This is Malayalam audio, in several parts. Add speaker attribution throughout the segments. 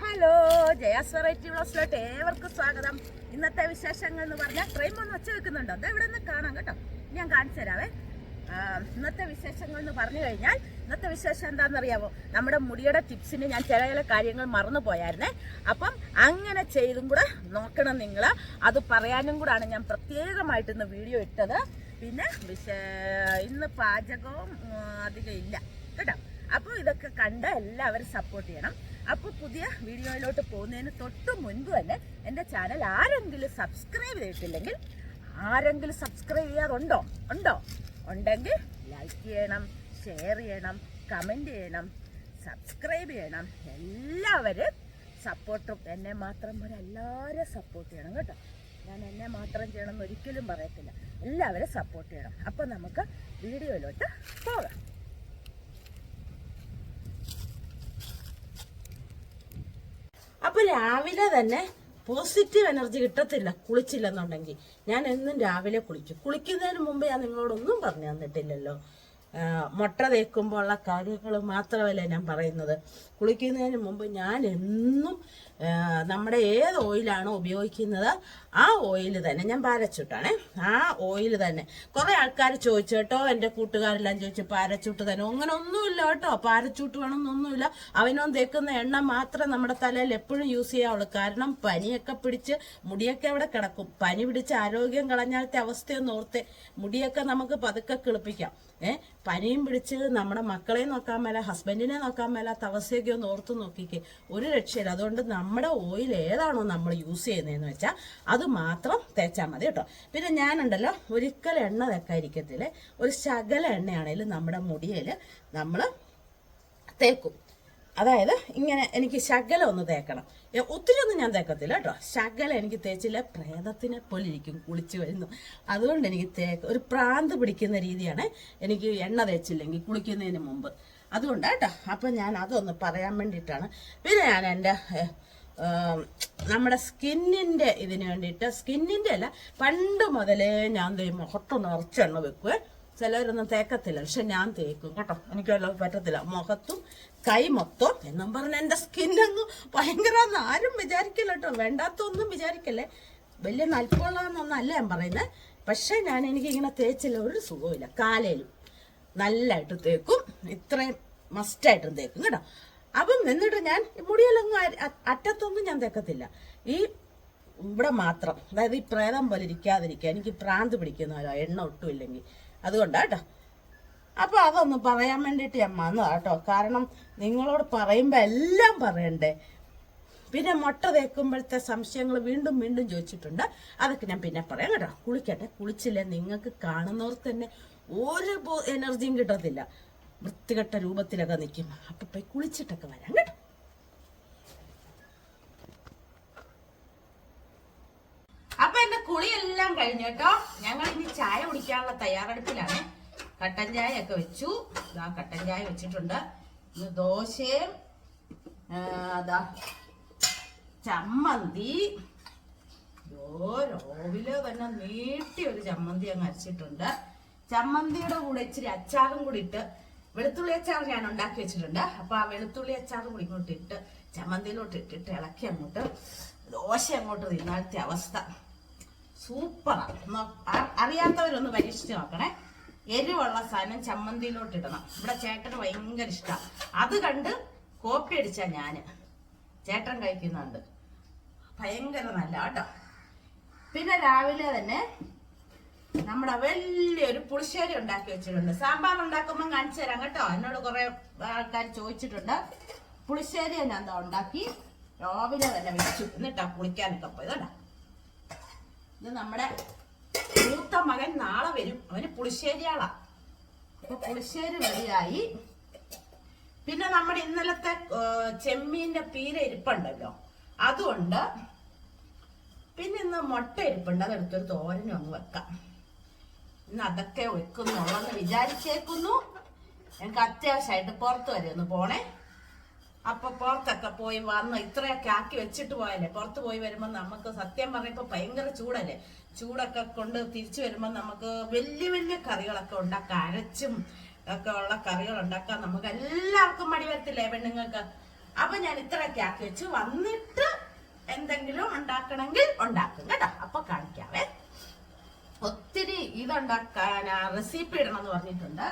Speaker 1: ഹലോ ജയാസ് വെറൈറ്റി വ്ളോസിലോട്ട് ഏവർക്കും സ്വാഗതം. ഇന്നത്തെ വിശേഷങ്ങൾ എന്ന് പറഞ്ഞാൽ ട്രെയിൻ ഒന്ന് വെച്ച് വെക്കുന്നുണ്ടോ. അത് ഇവിടെ നിന്ന് കാണാം കേട്ടോ. ഞാൻ കാണിച്ചു തരാവേ. ഇന്നത്തെ വിശേഷങ്ങൾ എന്ന് പറഞ്ഞു കഴിഞ്ഞാൽ ഇന്നത്തെ വിശേഷം എന്താണെന്നറിയാമോ നമ്മുടെ മുടിയുടെ ടിപ്സിന് ഞാൻ ചില ചില കാര്യങ്ങൾ മറന്നു പോയായിരുന്നേ. അപ്പം അങ്ങനെ ചെയ്തും കൂടെ നോക്കണം നിങ്ങൾ അത് പറയാനും കൂടാണ് ഞാൻ പ്രത്യേകമായിട്ട് ഇന്ന് വീഡിയോ ഇട്ടത്. പിന്നെ ഇന്ന് പാചകവും അധികം ഇല്ല. കേട്ടോ. അപ്പോൾ ഇതൊക്കെ കണ്ട് എല്ലാവരും സപ്പോർട്ട് ചെയ്യണം. അപ്പോൾ പുതിയ വീഡിയോയിലോട്ട് പോകുന്നതിന് തൊട്ട് മുൻപ് തന്നെ എന്റെ ചാനൽ ആരെങ്കിലും സബ്സ്ക്രൈബ് ചെയ്തിട്ടില്ലെങ്കിൽ ആരെങ്കിലും സബ്സ്ക്രൈബ് ചെയ്യാറുണ്ടോ? ഉണ്ടോ? ഉണ്ടെങ്കിൽ ലൈക്ക് ചെയ്യണം ഷെയർ ചെയ്യണം കമന്റ് ചെയ്യണം സബ്സ്ക്രൈബ് ചെയ്യണം. എല്ലാവരും സപ്പോർട്ടും എന്നെ മാത്രം പോലെ എല്ലാവരും സപ്പോർട്ട് ചെയ്യണം കേട്ടോ. ഞാൻ എന്നെ മാത്രം ചെയ്യണമെന്ന് ഒരിക്കലും പറയത്തില്ല. എല്ലാവരും സപ്പോർട്ട് ചെയ്യണം. അപ്പോൾ നമുക്ക് വീഡിയോയിലോട്ട് പോകാം. അപ്പൊ രാവിലെ തന്നെ പോസിറ്റീവ് എനർജി കിട്ടത്തില്ല. കുളിച്ചില്ലെന്നുണ്ടെങ്കിൽ. ഞാൻ എന്നും രാവിലെ കുളിച്ചു കുളിക്കുന്നതിന് മുമ്പ് ഞാൻ നിങ്ങളോടൊന്നും പറഞ്ഞു തന്നിട്ടില്ലല്ലോ. മുട്ട തേക്കുമ്പോൾ ഉള്ള കാര്യങ്ങൾ മാത്രമല്ല ഞാൻ പറയുന്നത്. കുളിക്കുന്നതിന് മുമ്പ് ഞാൻ എന്നും നമ്മുടെ ഏത് ഓയിലാണോ ഉപയോഗിക്കുന്നത്? ആ ഓയിൽ തന്നെ. ഞാൻ പാരച്ചൂട്ടാണേ. ആ ഓയിൽ തന്നെ. കുറെ ആൾക്കാർ ചോദിച്ചു കേട്ടോ എന്റെ കൂട്ടുകാരെല്ലാം ചോദിച്ചു പാരച്ചൂട്ട് തന്നെ. അങ്ങനെ ഒന്നുമില്ല കേട്ടോ. പാരച്ചൂട്ട് വേണമെന്നൊന്നുമില്ല. അവനോൻ തേക്കുന്ന എണ്ണ മാത്രം നമ്മുടെ തലയിൽ എപ്പോഴും യൂസ് ചെയ്യാവുള്ളൂ. കാരണം പനിയൊക്കെ പിടിച്ച് മുടിയൊക്കെ അവിടെ കിടക്കും. പനി പിടിച്ച് ആരോഗ്യം കളഞ്ഞാലത്തെ അവസ്ഥയൊന്നും ഓർത്തെ മുടിയൊക്കെ നമുക്ക് പതുക്കെ കിളിപ്പിക്കാം. ഏ പനിയും പിടിച്ച് നമ്മുടെ മക്കളെ നോക്കാൻ മേല ഹസ്ബൻഡിനെ നോക്കാൻ മേലാത്ത അവസ്ഥയൊക്കെ ഒന്ന് ഓർത്ത് നോക്കിക്കേ. ഒരു രക്ഷയില്ല. അതുകൊണ്ട് നമ്മുടെ ഓയിൽ ഏതാണോ നമ്മൾ യൂസ് ചെയ്യുന്നതെന്ന് വെച്ചാൽ അത് മാത്രം തേച്ചാൽ മതി കേട്ടോ. പിന്നെ ഞാനുണ്ടല്ലോ ഒരിക്കൽ എണ്ണ തേക്കാതിരിക്കത്തില്ലേ ഒരു ശകല എണ്ണയാണേലും നമ്മുടെ മുടിയിൽ നമ്മൾ തേക്കും. അതായത് ഇങ്ങനെ എനിക്ക് ശകലം ഒന്ന് തേക്കണം. ഒത്തിരി ഒന്നും ഞാൻ തേക്കത്തില്ല കേട്ടോ. ശകലം എനിക്ക് തേച്ചില്ല പ്രേതത്തിനെ പോലെ ഇരിക്കും കുളിച്ച് വരുന്നു. അതുകൊണ്ട് എനിക്ക് തേക്ക് ഒരു പ്രാന്ത് പിടിക്കുന്ന രീതിയാണ് എനിക്ക് എണ്ണ തേച്ചില്ലെങ്കിൽ കുളിക്കുന്നതിന് മുമ്പ്. അതുകൊണ്ടാണ് കേട്ടോ. അപ്പം ഞാൻ അതൊന്ന് പറയാൻ വേണ്ടിയിട്ടാണ്. പിന്നെ ഞാൻ എന്റെ നമ്മുടെ സ്കിന്നിന്റെ ഇതിന് വേണ്ടിയിട്ട് സ്കിന്നിന്റെ അല്ല പണ്ട് മുതലേ ഞാൻ മുഖത്ത് നിറച്ചെണ്ണ വെക്കുവേ. ചിലവരൊന്നും തേക്കത്തില്ല പക്ഷെ ഞാൻ തേക്കും കേട്ടോ. എനിക്ക് വല്ല പറ്റത്തില്ല. മുഖത്തും കൈ മൊത്തം എന്നും പറഞ്ഞ എന്റെ സ്കിന്നങ്ങ് ഭയങ്കര ആരും വിചാരിക്കില്ല കേട്ടോ. വേണ്ടാത്തൊന്നും വിചാരിക്കല്ലേ. വലിയ നൽപ്പുള്ളതെന്നൊന്നല്ല ഞാൻ പറയുന്നത് പക്ഷെ ഞാൻ എനിക്കിങ്ങനെ തേച്ചില്ല ഒരു സുഖമില്ല കാലയിലും നല്ലതായിട്ട് തേക്കും. ഇത്രയും മസ്റ്റായിട്ടും തേക്കും കേട്ടോ. അപ്പം എന്നിട്ട് ഞാൻ മുടിയെല്ലാം അറ്റത്തൊന്നും ഞാൻ തെക്കത്തില്ല. ഈ ഇവിടെ മാത്രം അതായത് ഈ പ്രേതം പോലെ ഇരിക്കാതിരിക്കുക എനിക്ക് പ്രാന്ത് പിടിക്കുന്നവരോ എണ്ണ ഒട്ടും ഇല്ലെങ്കിൽ. അതുകൊണ്ടാട്ടോ അപ്പൊ അതൊന്ന് പറയാൻ വേണ്ടിയിട്ട് ഞാൻ വന്നതാ കേട്ടോ കാരണം നിങ്ങളോട് പറയുമ്പോൾ എല്ലാം പറയണ്ടേ. പിന്നെ മുട്ട തേക്കുമ്പോഴത്തെ സംശയങ്ങൾ വീണ്ടും വീണ്ടും ചോദിച്ചിട്ടുണ്ട്. അതൊക്കെ ഞാൻ പിന്നെ പറയാം കേട്ടോ. കുളിക്കട്ടെ. കുളിച്ചില്ലേ? നിങ്ങൾക്ക് കാണുന്നവർക്ക് തന്നെ ഒരു എനർജിയും കിട്ടത്തില്ല. വൃത്തികെട്ട രൂപത്തിലൊക്കെ നിൽക്കും. അപ്പൊ പോയി കുളിച്ചിട്ടൊക്കെ വരാം കേട്ടോ. അപ്പൊ എന്റെ കുളിയെല്ലാം കഴിഞ്ഞു കേട്ടോ. ഞങ്ങൾ ഇനി ചായ കുടിക്കാനുള്ള തയ്യാറെടുപ്പിലാണ്. കട്ടൻ ചായ ഒക്കെ വെച്ചു. ഇതാ കട്ടൻ ചായ വെച്ചിട്ടുണ്ട്. ഇന്ന് ദോശയും അതാ ചമ്മന്തി. ോവിൽ തന്നെ നീട്ടി ഒരു ചമ്മന്തി അങ്ങ് അരച്ചിട്ടുണ്ട്. ചമ്മന്തിയുടെ കൂടെ ഇച്ചിരി അച്ചാറും കൂടി ഇട്ട് വെളുത്തുള്ളി അച്ചാർ ഞാൻ ഉണ്ടാക്കി വെച്ചിട്ടുണ്ട്. അപ്പൊ ആ വെളുത്തുള്ളി അച്ചാർ കൂടി ഇങ്ങോട്ട് ഇട്ട് ചമ്മന്തിയിലോട്ട് ഇട്ടിട്ട് ഇളക്കി അങ്ങോട്ട് ദോശ അങ്ങോട്ട് തിന്നാലത്തെ അവസ്ഥ. സൂപ്പറാണ് അറിയാത്തവരൊന്ന് പരീക്ഷിച്ച് നോക്കണേ. എരിവുള്ള സാധനം ചമ്മന്തിയിലോട്ട് ഇടണം. ഇവിടെ ചേട്ടന് ഭയങ്കര ഇഷ്ടമാണ് അത് കണ്ട് കോപ്പി അടിച്ച ഞാൻ. ചേട്ടൻ കഴിക്കുന്നുണ്ട്. ഭയങ്കര നല്ല കേട്ടോ. പിന്നെ രാവിലെ തന്നെ നമ്മുടെ വലിയൊരു പുളിശ്ശേരി ഉണ്ടാക്കി വെച്ചിട്ടുണ്ട്. സാമ്പാർ ഉണ്ടാക്കുമ്പോൾ കാണിച്ചു തരാം കേട്ടോ. എന്നോട് കുറെ ആൾക്കാർ ചോദിച്ചിട്ടുണ്ട്. പുളിശ്ശേരി തന്നെ എന്താ ഉണ്ടാക്കി? രാവിലെ തന്നെ വെച്ചു. എന്നിട്ടാ പുളിക്കാനൊക്കെ പോയത് ഇത് നമ്മുടെ മൂത്ത മകൻ നാളെ വരും. അവന് പുളിശ്ശേരിയാളാ. അപ്പൊ പുളിശ്ശേരി റെഡിയായി. പിന്നെ നമ്മുടെ ഇന്നലത്തെ ചെമ്മീന്റെ പീര ഇരിപ്പുണ്ടല്ലോ. അതുകൊണ്ട് പിന്നെ ഇന്ന് മുട്ട ഇരിപ്പുണ്ട്. അതെടുത്തൊരു തോരനും അങ്ങ് വെക്കാം. ഇന്ന് അതൊക്കെ വെക്കുന്നുള്ളെന്ന് വിചാരിച്ചേക്കുന്നു. എനിക്ക് അത്യാവശ്യമായിട്ട് പുറത്ത് വരെ ഒന്ന് പോണേ. അപ്പൊ പുറത്തൊക്കെ പോയി വന്ന് ഇത്രയൊക്കെ ആക്കി വെച്ചിട്ട് പോയല്ലേ? പുറത്ത് പോയി വരുമ്പോൾ നമുക്ക് സത്യം പറഞ്ഞപ്പോ ഭയങ്കര ചൂടല്ലേ? ചൂടൊക്കെ കൊണ്ട് തിരിച്ചു വരുമ്പോൾ നമുക്ക് വലിയ വലിയ കറികളൊക്കെ ഉണ്ടാക്കാം. അരച്ചും ഒക്കെ ഉള്ള കറികൾ ഉണ്ടാക്കാൻ നമുക്ക് എല്ലാവർക്കും മടി വരത്തില്ലേ പെണ്ണുങ്ങൾക്ക്? അപ്പൊ ഞാൻ ഇത്രയൊക്കെ ആക്കി വെച്ച്. വന്നിട്ട് എന്തെങ്കിലും ഉണ്ടാക്കണമെങ്കിൽ ഉണ്ടാക്കും കേട്ടോ. അപ്പൊ കാണിക്കാവേ. ഒത്തിരി ഇതുണ്ടാക്കാൻ റെസിപ്പി ഇടണം എന്ന് പറഞ്ഞിട്ടുണ്ട്.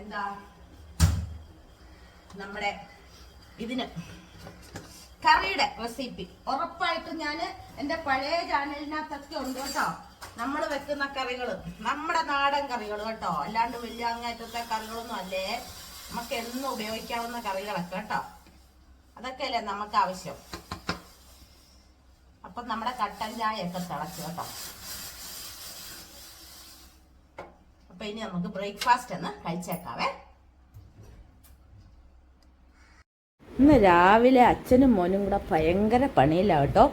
Speaker 1: എന്താ? നമ്മുടെ ഇതിന് കറിയുടെ റെസിപ്പി ഉറപ്പായിട്ടും ഞാൻ എന്റെ പഴയ ചാനലിനകത്തൊക്കെ ഉണ്ട് കേട്ടോ. നമ്മൾ വെക്കുന്ന കറികൾ നമ്മുടെ നാടൻ കറികൾ കേട്ടോ. അല്ലാണ്ട് വലിയ അങ്ങേറ്റത്തെ കറികളൊന്നും അല്ലേ? നമുക്ക് എന്നും ഉപയോഗിക്കാവുന്ന കറികളൊക്കെ കേട്ടോ. അതൊക്കെ അല്ലേ നമുക്ക് ആവശ്യം. അപ്പൊ നമ്മുടെ കട്ടൻ ചായയൊക്കെ തിളച്ചു കേട്ടോ. അപ്പൊ ഇനി നമുക്ക് ബ്രേക്ക്ഫാസ്റ്റ് ഒന്ന് കഴിച്ചേക്കാവേ.
Speaker 2: ഇന്ന് രാവിലെ അച്ഛനും മോനും കൂടെ ഭയങ്കര പണിയിലാണ് കേട്ടോ.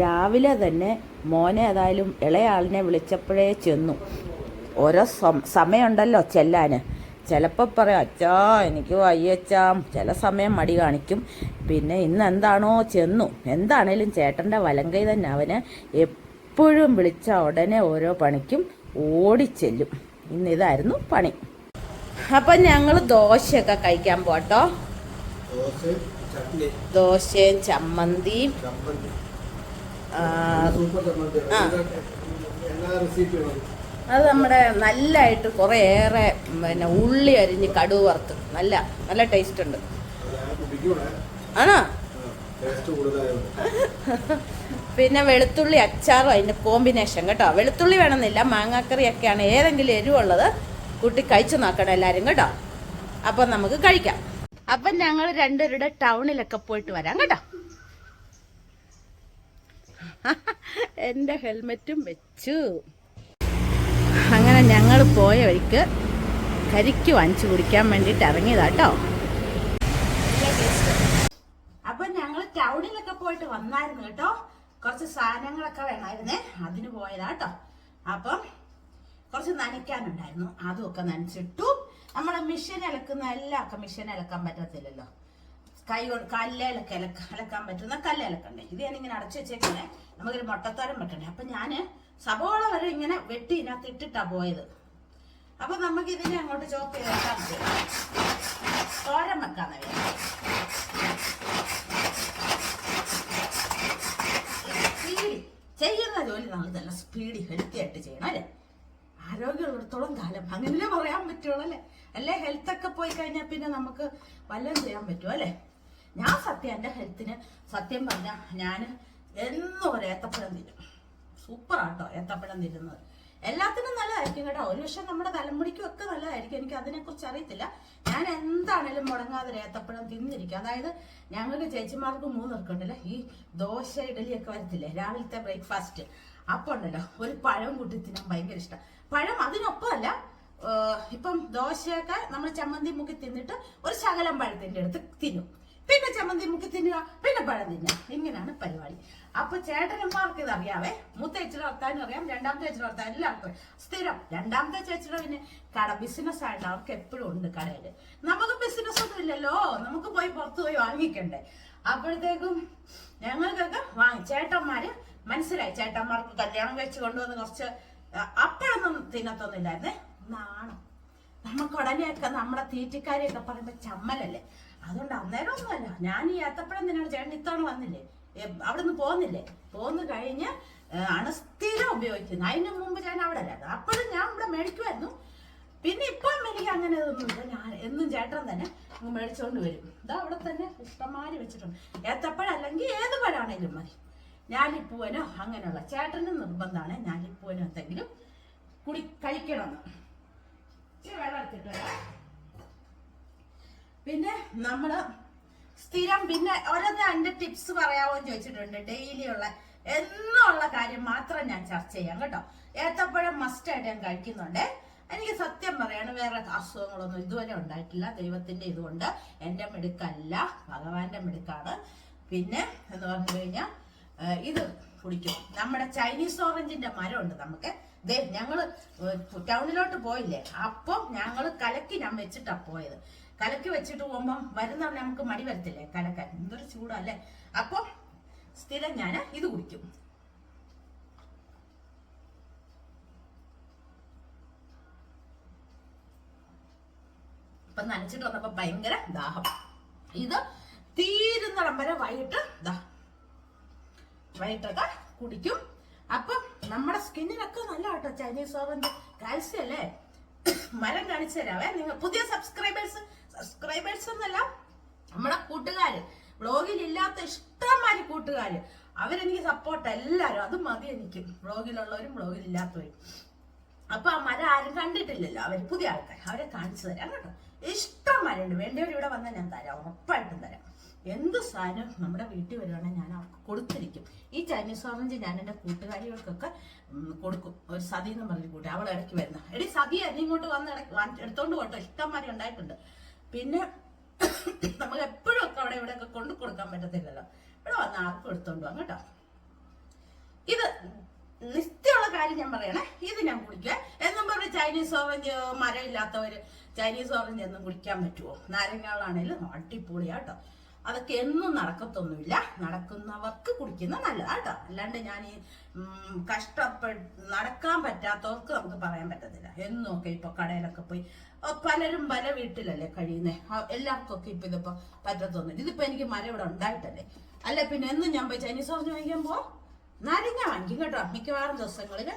Speaker 2: രാവിലെ തന്നെ മോനെ ഏതായാലും ഇളയാളിനെ വിളിച്ചപ്പോഴേ ചെന്നു. ഓരോ സമയമുണ്ടല്ലോ ചെല്ലാൻ ചിലപ്പോൾ പറയും അച്ഛാ എനിക്ക് വയ്യച്ചാ ചില സമയം മടി കാണിക്കും. പിന്നെ ഇന്ന് എന്താണോ ചെന്നു. എന്താണേലും ചേട്ടന്റെ വലങ്കൈ തന്നെ അവന് എപ്പോഴും വിളിച്ച ഉടനെ ഓരോ പണിക്കും ഓടിച്ചെല്ലും. ഇന്ന് ഇതായിരുന്നു പണി. അപ്പം ഞങ്ങൾ ദോശയൊക്കെ കഴിക്കാൻ പോട്ടോ ദോശയും ചമ്മന്തിയും.
Speaker 3: ചമ്മന്തി.
Speaker 2: ആ, അത് നമ്മുടെ നല്ലതായിട്ട് കുറേയേറെ പിന്നെ ഉള്ളി അരിഞ്ഞ് കടുവ് വറുത്ത്. നല്ല നല്ല ടേസ്റ്റ് ഉണ്ട്. ആണോ? പിന്നെ വെളുത്തുള്ളി അച്ചാറും അതിന്റെ കോമ്പിനേഷൻ കേട്ടോ. വെളുത്തുള്ളി വേണമെന്നില്ല മാങ്ങാക്കറിയൊക്കെയാണ് ഏതെങ്കിലും എരിവുള്ളത് കുട്ടി കഴിച്ചു നോക്കണം എല്ലാവരും കേട്ടോ. അപ്പം നമുക്ക് കഴിക്കാം. അപ്പം ഞങ്ങൾ രണ്ടുപേരുടെ ടൗണിലൊക്കെ പോയിട്ട് വരാം കേട്ടോ. എന്റെ ഹെൽമെറ്റും വെച്ചു. ഞങ്ങൾ പോയ വഴിക്ക് കരിക്ക് വാങ്ങിച്ചു കുടിക്കാൻ വേണ്ടിയിട്ട് ഇറങ്ങിയതാട്ടോ
Speaker 1: അപ്പൊ ഞങ്ങൾ ടൗണിലൊക്കെ പോയിട്ട് വന്നായിരുന്നു കേട്ടോ. കുറച്ച് സാധനങ്ങളൊക്കെ വേണമായിരുന്നേ അതിന് പോയതാട്ടോ അപ്പം കുറച്ച് നനയ്ക്കാനുണ്ടായിരുന്നു. അതുമൊക്കെ നനച്ചിട്ടു. നമ്മളെ മിഷൻ അലക്കുന്ന എല്ലാം ഒക്കെ മിഷൻ അലക്കാൻ പറ്റത്തില്ലല്ലോ. കൈ കല്ലേലൊക്കെ അലക്ക അലക്കാൻ പറ്റുന്ന കല്ലലക്കണ്ടേ ഇത് ഞാനിങ്ങനെ അടച്ചു വെച്ചേക്കണേ നമുക്കൊരു മുട്ടത്തോരം വെക്കണ്ടേ അപ്പൊ ഞാൻ സവോള വരെ ഇങ്ങനെ വെട്ടി ഇതിനകത്ത് ഇട്ടിട്ടാ പോയത്. അപ്പൊ നമുക്ക് ഇതിനെ അങ്ങോട്ട് ചോപ്പ് ചെയ്തെടുക്കാൻ പറ്റും തോരൻ വെക്കാന്ന് സ്പീഡി ചെയ്യുന്ന ജോലി നമ്മൾ നല്ല സ്പീഡി ഹെൽത്തി ആയിട്ട് ചെയ്യണം അല്ലേ? ആരോഗ്യമുള്ളിടത്തോളം കാലം അങ്ങനെ പറയാൻ പറ്റുള്ളൂ അല്ലേ? അല്ലേ? ഹെൽത്ത് ഒക്കെ പോയി കഴിഞ്ഞാൽ പിന്നെ നമുക്ക് വല്ലതും ചെയ്യാൻ പറ്റുമോ അല്ലേ? ഞാൻ സത്യം എന്റെ ഹെൽത്തിന് സത്യം പറഞ്ഞാൽ ഞാൻ എന്നും ഒരു ഏത്തപ്പഴം സൂപ്പറാട്ടോ. ഏത്തപ്പഴം തിരുന്നത് എല്ലാത്തിനും നല്ലതായിരിക്കും കേട്ടോ. ഒരു പക്ഷെ നമ്മുടെ തലമുടിക്കും ഒക്കെ നല്ലതായിരിക്കും. എനിക്ക് അതിനെക്കുറിച്ച് അറിയത്തില്ല. ഞാൻ എന്താണേലും മുടങ്ങാതെ ഏത്തപ്പഴം തിന്നിരിക്കും. അതായത് ഞങ്ങൾക്ക് ചേച്ചിമാർക്ക് മൂന്ന് നിർക്കണ്ടല്ലേ ഈ ദോശ ഇഡലിയൊക്കെ വരത്തില്ലേ? രാവിലത്തെ ബ്രേക്ക്ഫാസ്റ്റ്. അപ്പൊ ഉണ്ടല്ലോ ഒരു പഴം കൂട്ടി തിന്നാൻ ഭയങ്കര ഇഷ്ടം. പഴം അതിനൊപ്പമല്ല ഇപ്പം ദോശയൊക്കെ നമ്മൾ ചമ്മന്തി മുക്കി തിന്നിട്ട് ഒരു ശകലം പഴത്തിന്റെ അടുത്ത് തിന്നും. പിന്നെ ചമ്മന്തി മുക്കി തിന്നുക പിന്നെ പഴം തിന്നുക. ഇങ്ങനെയാണ് പരിപാടി. അപ്പൊ ചേട്ടനന്മാർക്ക് ഇത് അറിയാവേ? മൂത്ത ചേച്ചിയുടെ വർത്താനം അറിയാം രണ്ടാമത്തെ ചേച്ചിയുടെ വർത്താനം എല്ലാവർക്കും സ്ഥിരം രണ്ടാമത്തെ ചേച്ചിയുടെ പിന്നെ കട ബിസിനസ് ആയിട്ട് അവർക്ക് എപ്പോഴും ഉണ്ട് കടയിൽ. നമുക്ക് ബിസിനസ് ഒന്നും ഇല്ലല്ലോ. നമുക്ക് പോയി പുറത്തു പോയി വാങ്ങിക്കണ്ടേ? അപ്പോഴത്തേക്കും ഞങ്ങൾക്കൊക്കെ വാങ്ങി ചേട്ടന്മാര് മനസ്സിലായി. ചേട്ടന്മാർക്ക് കല്യാണം കഴിച്ച് കൊണ്ടുവന്ന് കുറച്ച് അപ്പോഴൊന്നും തിന്നത്തൊന്നുമില്ലായിരുന്നേ. നാണം. നമുക്ക് ഉടനെയൊക്കെ നമ്മുടെ തീറ്റിക്കാരെയൊക്കെ പറയുമ്പോ ചമ്മലല്ലേ? അതുകൊണ്ട് അന്നേരം ഒന്നുമല്ല. ഞാൻ ഈ ഏത്തപ്പഴം തിന്നാണ് ചേട്ടൻ ഇത്തവണ വന്നില്ലേ? അവിടെ നിന്ന് പോന്നില്ലേ? പോന്ന് കഴിഞ്ഞ് ആണ് സ്ഥിരം ഉപയോഗിക്കുന്നത് അതിന് മുമ്പ് ഞാൻ അവിടെ അല്ലായിരുന്നു. അപ്പോഴും ഞാൻ ഇവിടെ മേടിക്കുമായിരുന്നു. പിന്നെ ഇപ്പം എനിക്ക് അങ്ങനെ ഇതൊന്നുമില്ല. ഞാൻ എന്നും ചേട്ടൻ തന്നെ മേടിച്ചോണ്ട് വരും. ഇതാ അവിടെ തന്നെ ഇഷ്ടംമാരി വെച്ചിട്ടുണ്ട്. ഏത്തപ്പഴല്ലെങ്കിൽ ഏത് പഴാണെങ്കിലും മതി. ഞാലിപ്പൂവനോ അങ്ങനെയുള്ള ചേട്ടന് നിർബന്ധമാണ് ഞാലിപ്പൂവനോ എന്തെങ്കിലും കുടി കഴിക്കണമെന്ന് ഇച്ചിരി വെള്ളം എടുത്തിട്ട്. പിന്നെ നമ്മൾ സ്ഥിരം പിന്നെ ഓരോന്ന് എന്റെ ടിപ്സ് പറയാമോ എന്ന് ചോദിച്ചിട്ടുണ്ട്. ഡെയിലി ഉള്ള എന്നുള്ള കാര്യം മാത്രം ഞാൻ ചർച്ച ചെയ്യാം കേട്ടോ. ഏത്തപ്പഴം മസ്റ്റായിട്ട് ഞാൻ കഴിക്കുന്നുണ്ട്. എനിക്ക് സത്യം പറയാണ് വേറെ അസുഖങ്ങളൊന്നും ഇതുവരെ ഉണ്ടായിട്ടില്ല. ദൈവത്തിന്റെ ഇതുകൊണ്ട് എന്റെ മിടുക്കല്ല. ഭഗവാന്റെ മിടുക്കാണ്. പിന്നെ എന്ന് പറഞ്ഞു കഴിഞ്ഞാൽ ഇത് കുടിക്കും. നമ്മുടെ ചൈനീസ് ഓറഞ്ചിന്റെ മരമുണ്ട് നമുക്ക്. ഞങ്ങൾ ടൗണിലോട്ട് പോയില്ലേ? അപ്പം ഞങ്ങൾ കലക്കി ഞാൻ വെച്ചിട്ടാ പോയത്. കലക്കി വെച്ചിട്ട് പോകുമ്പം വരുന്ന നമുക്ക് മടി വരത്തില്ലേ? കലക്കാൻ. എന്തൊരു ചൂടല്ലേ? അപ്പം സ്ഥിരം ഞാൻ ഇത് കുടിക്കും. അപ്പൊ നനച്ചിട്ട് വന്നപ്പോ ഭയങ്കര ദാഹം. ഇത് തീരുന്നിടം വരെ വൈകിട്ട് ദാ വൈകിട്ടൊക്കെ കുടിക്കും. അപ്പം നമ്മുടെ സ്കിന്നിനൊക്കെ നല്ല കേട്ടോ ചൈനീസ് ഓറഞ്ച് കാൽസ്യം അല്ലേ? മരം കാണിച്ചു തരാവേ. നിങ്ങൾ പുതിയ സബ്സ്ക്രൈബേഴ്സ് സബ്സ്ക്രൈബേഴ്സ് എന്നല്ല നമ്മുടെ കൂട്ടുകാര് ബ്ലോഗിൽ ഇല്ലാത്ത ഇഷ്ടംമാതിരി കൂട്ടുകാര്. അവരെനിക്ക് സപ്പോർട്ട് എല്ലാരും അത് മതി എനിക്ക്. വ്ളോഗിലുള്ളവരും ബ്ലോഗിൽ ഇല്ലാത്തവരും അപ്പൊ ആ മരം ആരും കണ്ടിട്ടില്ലല്ലോ അവർ പുതിയ ആൾക്കാർ അവരെ കാണിച്ചു തരാം കേട്ടോ. ഇഷ്ടം മരണ്ട് വേണ്ടവർ ഇവിടെ വന്നാൽ ഞാൻ തരാം ഉറപ്പായിട്ടും തരാം. എന്ത് സാധനം നമ്മുടെ വീട്ടിൽ വരുവാണെങ്കിൽ ഞാൻ അവർക്ക് കൊടുത്തിരിക്കും. ഈ ചൈനീസ് ഓറഞ്ച് ഞാൻ എന്റെ കൂട്ടുകാരികൾക്കൊക്കെ കൊടുക്കും. ഒരു സതി എന്ന് പറഞ്ഞ കൂട്ടി അവൾ ഇടയ്ക്ക് വരുന്ന. എടി സതി എന്നെ ഇങ്ങോട്ട് വന്ന് എടുത്തോണ്ട് പോട്ടോ. ഇഷ്ടം ഉണ്ടായിട്ടുണ്ട്. പിന്നെ നമുക്ക് എപ്പോഴും ഒക്കെ അവിടെ ഇവിടെ ഒക്കെ കൊണ്ടു കൊടുക്കാൻ പറ്റത്തില്ലല്ലോ. ഇവിടെ വന്ന് ആർക്കും എടുത്തോണ്ട് പോകാം കേട്ടോ. ഇത് നിത്യമുള്ള കാര്യം ഞാൻ പറയണേ. ഇത് ഞാൻ കുടിക്കുക. എന്നും പറഞ്ഞ് ചൈനീസ് ഓറഞ്ച് മരം ഇല്ലാത്തവർ ചൈനീസ് ഓറഞ്ച് എന്നും കുടിക്കാൻ പറ്റുമോ? നാരങ്ങകളാണേലും അടിപൊളിയാട്ടോ അതൊക്കെ എന്നും നടക്കത്തൊന്നുമില്ല. നടക്കുന്നവർക്ക് കുടിക്കുന്ന നല്ലതാ കേട്ടോ. അല്ലാണ്ട് ഞാൻ ഈ കഷ്ടപ്പെ കഷ്ടപ്പെട്ട് നടക്കാൻ പറ്റാത്തവർക്ക് നമുക്ക് പറയാൻ പറ്റത്തില്ല. എന്നും ഒക്കെ ഇപ്പൊ കടയിലൊക്കെ പോയി പലരും പല വീട്ടിലല്ലേ കഴിയുന്നത് എല്ലാവർക്കൊക്കെ ഇപ്പൊ ഇതിപ്പോ പറ്റത്തൊന്നുമില്ല ഇതിപ്പോ എനിക്ക് മരം ഇവിടെ ഉണ്ടായിട്ടല്ലേ? അല്ല പിന്നെ എന്നും ഞാൻ പോയി ചൈനീസ് ഓറഞ്ച് വാങ്ങിക്കാൻ പോ നാരങ്ങ വാങ്ങിക്കും കേട്ടോ. മിക്കവാറും ദിവസങ്ങളിൽ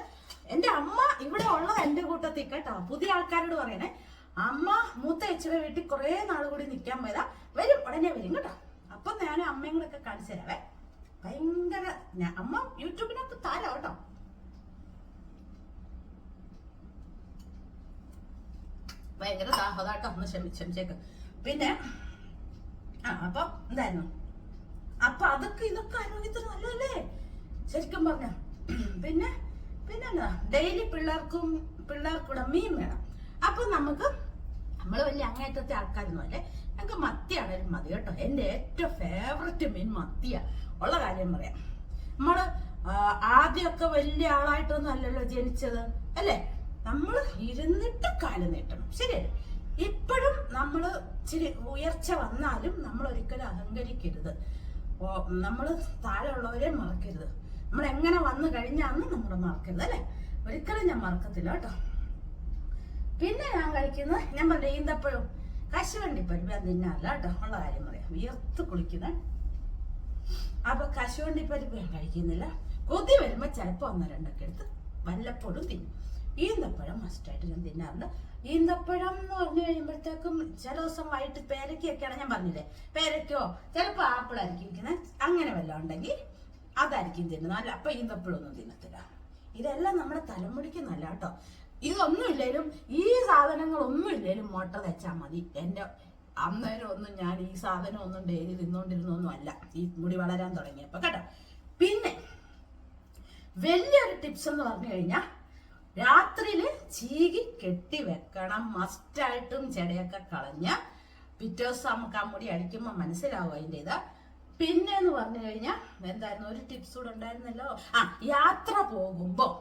Speaker 1: എന്റെ അമ്മ ഇവിടെ ഉള്ളത് എന്റെ കൂട്ടത്തിൽ കേട്ടോ. പുതിയ ആൾക്കാരോട് പറയണേ. അമ്മ മൂത്ത അച്ഛനെ വീട്ടിൽ കുറെ നാൾ കൂടി നിൽക്കാൻ പോയതാ. വരും ഉടനെ വരും കേട്ടോ. അപ്പൊ ഞാൻ അമ്മയും കൂടെ ഒക്കെ കാണിച്ചു തരാവേ. ഭയങ്കര ഞാൻ- അമ്മ യൂട്യൂബിനൊക്കെ താരം കേട്ടോ. ഭയങ്കര ദാഹതാട്ടോ. ഒന്ന് ക്ഷമിച്ച് ക്ഷമിച്ചേക്ക്. പിന്നെ ആ അപ്പൊ എന്തായിരുന്നു? അപ്പൊ അതൊക്കെ ഇതൊക്കെ ആരോഗ്യത്തിന് നല്ലല്ലേ ശരിക്കും പറഞ്ഞ. പിന്നെ പിന്നെ എന്താ ഡെയിലി പിള്ളേർക്കും പിള്ളേർക്കൂടെ മീൻ വേണം. അപ്പൊ നമുക്ക് നമ്മൾ വലിയ അങ്ങേറ്റത്തെ ആൾക്കാരൊന്നും അല്ലേ? ഞങ്ങൾക്ക് മത്തിയാണേലും മതി കേട്ടോ. എന്റെ ഏറ്റവും ഫേവററ്റ് മീൻ മത്തിയാ. ഉള്ള കാര്യം പറയാം. നമ്മൾ ആദ്യമൊക്കെ വലിയ ആളായിട്ടൊന്നും അല്ലല്ലോ ജനിച്ചത് അല്ലേ? നമ്മൾ ഇരുന്നിട്ട് കാൽ നീട്ടണം. ശരിയല്ലേ? ഇപ്പോഴും നമ്മൾ ഇച്ചിരി ഉയർച്ച വന്നാലും നമ്മൾ ഒരിക്കലും അഹങ്കരിക്കരുത് നമ്മൾ താഴെയുള്ളവരെ മറക്കരുത്. നമ്മൾ എങ്ങനെ വന്നു കഴിഞ്ഞാന്ന് നമ്മൾ മറക്കരുത് അല്ലെ? ഒരിക്കലും ഞാൻ മറക്കത്തില്ല കേട്ടോ. പിന്നെ ഞാൻ കഴിക്കുന്നത് ഞാൻ പറഞ്ഞ ഈന്തപ്പഴം. കശുവണ്ടി പരിപ്പ് ഞാൻ കേട്ടോ. ഉള്ള കാര്യം പറയാം. വിയർത്ത് കുളിക്കുന്നത് അപ്പൊ കശുവണ്ടി പരിപ്പ് ഞാൻ കഴിക്കുന്നില്ല. കൊതി വരുമ്പോ ചിലപ്പോ ഒന്ന് രണ്ടൊക്കെ എടുത്ത് വല്ലപ്പോഴും തിന്നും. ഈന്തപ്പഴം മസ്റ്റായിട്ട് ഞാൻ തിന്നാറുണ്ട്. ഈന്തപ്പഴം എന്ന് പറഞ്ഞു കഴിയുമ്പോഴത്തേക്കും ചില ദിവസം വൈകിട്ട് പേരക്കൊക്കെയാണ് ഞാൻ പറഞ്ഞില്ലേ? പേരക്കോ ചിലപ്പോ ആപ്പിളായിരിക്കും ഇരിക്കുന്നത് അങ്ങനെ വല്ലതും ഉണ്ടെങ്കിൽ അതായിരിക്കും തിന്നുന്നത്. അല്ല അപ്പൊ ഈന്തപ്പഴം ഒന്നും തിന്നത്തില്ല. ഇതെല്ലാം നമ്മുടെ തലമുടിക്ക് നല്ല കേട്ടോ ഇതൊന്നും ഇല്ലേലും ഈ സാധനങ്ങളൊന്നും ഇല്ലേലും മുട്ട തെച്ചാൽ മതി. എന്റെ അന്നേരം ഒന്നും ഞാൻ ഈ സാധനം ഒന്നും ഡെയിലി തിന്നോണ്ടിരുന്നൊന്നും അല്ല ഈ മുടി വളരാൻ തുടങ്ങിയപ്പോ കേട്ടോ. പിന്നെ വലിയൊരു ടിപ്സ് എന്ന് പറഞ്ഞു കഴിഞ്ഞാൽ രാത്രിയിൽ ചീകി കെട്ടി വെക്കണം. മസ്റ്റായിട്ടും ചെടയൊക്കെ കളഞ്ഞ് പിറ്റേ ദിവസം നമുക്ക് ആ മുടി അടിക്കുമ്പോൾ മനസ്സിലാവും അതിന്റെ ഇത് പിന്നെ എന്ന് പറഞ്ഞു കഴിഞ്ഞാൽ എന്തായിരുന്നു? ഒരു ടിപ്സ് കൂടെ ഉണ്ടായിരുന്നല്ലോ? ആ യാത്ര പോകുമ്പോൾ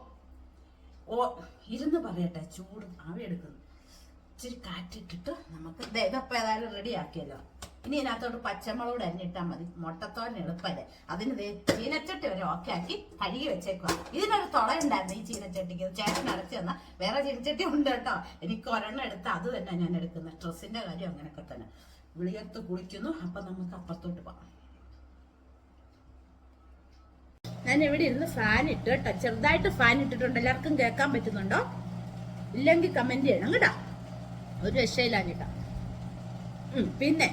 Speaker 1: ഓ ഇരുന്ന് പറയട്ടെ ചൂട് ആവി എടുക്കുന്നു ഇച്ചിരി കാറ്റിട്ടിട്ട് നമുക്ക് ഇതപ്പം ഏതായാലും റെഡി ആക്കിയല്ലോ. ഇനി ഇതിനകത്തോട്ട് പച്ചമുളക് അരിഞ്ഞിട്ടാൽ മതി. മുട്ടത്തോരൻ എളുപ്പമല്ലേ. അതിന് ചീനച്ചട്ടി വരെ ഓക്കെ ആക്കി കഴുകി വെച്ചേക്കുക ഇതിനൊരു തുളയുണ്ടായിരുന്നു ഈ ചീനച്ചട്ടിക്ക്. ചേട്ടൻ അടച്ചു തന്ന വേറെ ചീനച്ചട്ടി ഉണ്ട് കേട്ടോ. എനിക്ക് ഒരെണ്ണം എടുത്ത് അത് തന്നെ ഞാൻ എടുക്കുന്നത്. ഡ്രസ്സിന്റെ കാര്യം അങ്ങനെയൊക്കെ തന്നെ. വിളിയത്ത് കുളിക്കുന്നു. അപ്പൊ നമുക്ക് അപ്പുറത്തോട്ട് പോകാം. ഞാൻ ഇവിടെ ഇരുന്ന് ഫാൻ ഇട്ട് കേട്ടോ. ചെറുതായിട്ട് ഫാൻ ഇട്ടിട്ടുണ്ട്. എല്ലാവർക്കും കേൾക്കാൻ പറ്റുന്നുണ്ടോ? ഇല്ലെങ്കിൽ കമന്റ് ചെയ്യണം കേട്ടോ. ഒരു ഉം, പിന്നെ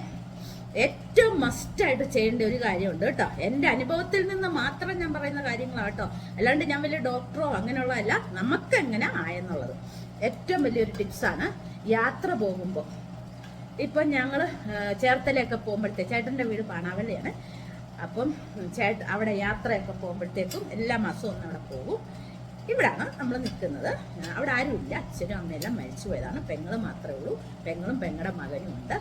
Speaker 1: ഏറ്റവും മസ്റ്റായിട്ട് ചെയ്യേണ്ട ഒരു കാര്യമുണ്ട് കേട്ടോ. എന്റെ അനുഭവത്തിൽ നിന്ന് മാത്രം ഞാൻ പറയുന്ന കാര്യങ്ങളാണ് കേട്ടോ. അല്ലാണ്ട് ഞാൻ വലിയ ഡോക്ടറോ അങ്ങനെയുള്ളതല്ല. നമുക്ക് എങ്ങനെ ആയെന്നുള്ളത്. ഏറ്റവും വലിയൊരു ടിപ്സാണ് യാത്ര പോകുമ്പോൾ. ഇപ്പം ഞങ്ങൾ ചേർത്തലയൊക്കെ പോകുമ്പോഴത്തേ ചേട്ടന്റെ വീട് പാണാവള്ളിയാണ്. അപ്പം ചേട്ട അവിടെ യാത്രയൊക്കെ പോകുമ്പോഴത്തേക്കും എല്ലാ മാസവും ഒന്ന് അവിടെ പോകും. ഇവിടാണ് നമ്മൾ നിൽക്കുന്നത്. അവിടെ ആരുമില്ല. അച്ഛനും അമ്മയെല്ലാം മരിച്ചു പോയതാണ് പെങ്ങൾ മാത്രമേ ഉള്ളൂ. പെങ്ങളും പെങ്ങളുടെ മകനും ഉണ്ട്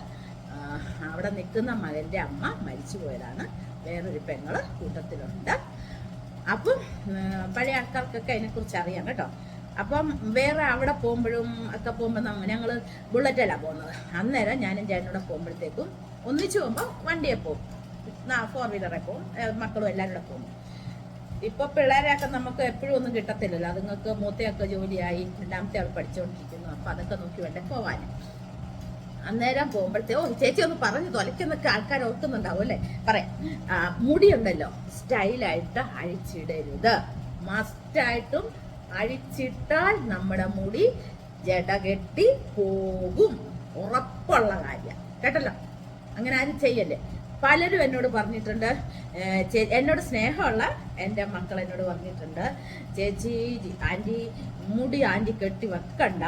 Speaker 1: അവിടെ നിൽക്കുന്ന മകന്റെ അമ്മ മരിച്ചു പോയതാണ്. വേറൊരു പെങ്ങൾ കൂട്ടത്തിലുണ്ട്. അപ്പം പഴയ ആൾക്കാർക്കൊക്കെ അതിനെക്കുറിച്ച് അറിയാം കേട്ടോ. അപ്പം വേറെ അവിടെ പോകുമ്പോഴും ഒക്കെ പോകുമ്പോൾ ഞങ്ങൾ ബുള്ളറ്റല്ല പോകുന്നത്. അന്നേരം ഞാനും ചേട്ടനോടെ പോകുമ്പോഴത്തേക്കും ഒന്നിച്ചു പോകുമ്പോൾ വണ്ടിയെ പോകും. ഫോർ വീലറെ പോകും. മക്കളും എല്ലാവരും കൂടെ പോകും. ഇപ്പൊ പിള്ളേരെയൊക്കെ നമുക്ക് എപ്പോഴും ഒന്നും കിട്ടത്തില്ലല്ലോ. അതുങ്ങൾക്ക് മൂത്തയൊക്കെ ജോലിയായി രണ്ടാമത്തെ ആൾ പഠിച്ചുകൊണ്ടിരിക്കുന്നു. അപ്പൊ അതൊക്കെ നോക്കി വേണ്ടേ പോവാൻ. അന്നേരം പോകുമ്പോഴത്തേ ഓ ചേച്ചി ഒന്ന് പറഞ്ഞു തൊലയ്ക്കുന്നൊക്കെ ആൾക്കാർ ഓർക്കുന്നുണ്ടാവും അല്ലേ? പറയാം. മുടിയുണ്ടല്ലോ. സ്റ്റൈലായിട്ട് അഴിച്ചിടരുത്. മസ്റ്റായിട്ടും അഴിച്ചിട്ടാൽ നമ്മുടെ മുടി ജടകെട്ടി പോകും. ഉറപ്പുള്ള കാര്യം. കേട്ടല്ലോ? അങ്ങനെ ആരും ചെയ്യല്ലേ? പലരും എന്നോട് പറഞ്ഞിട്ടുണ്ട് എന്നോട് സ്നേഹമുള്ള എന്റെ മക്കൾ എന്നോട് പറഞ്ഞിട്ടുണ്ട് ചേച്ചി ആന്റി മുടി ആന്റി കെട്ടി വെക്കണ്ട.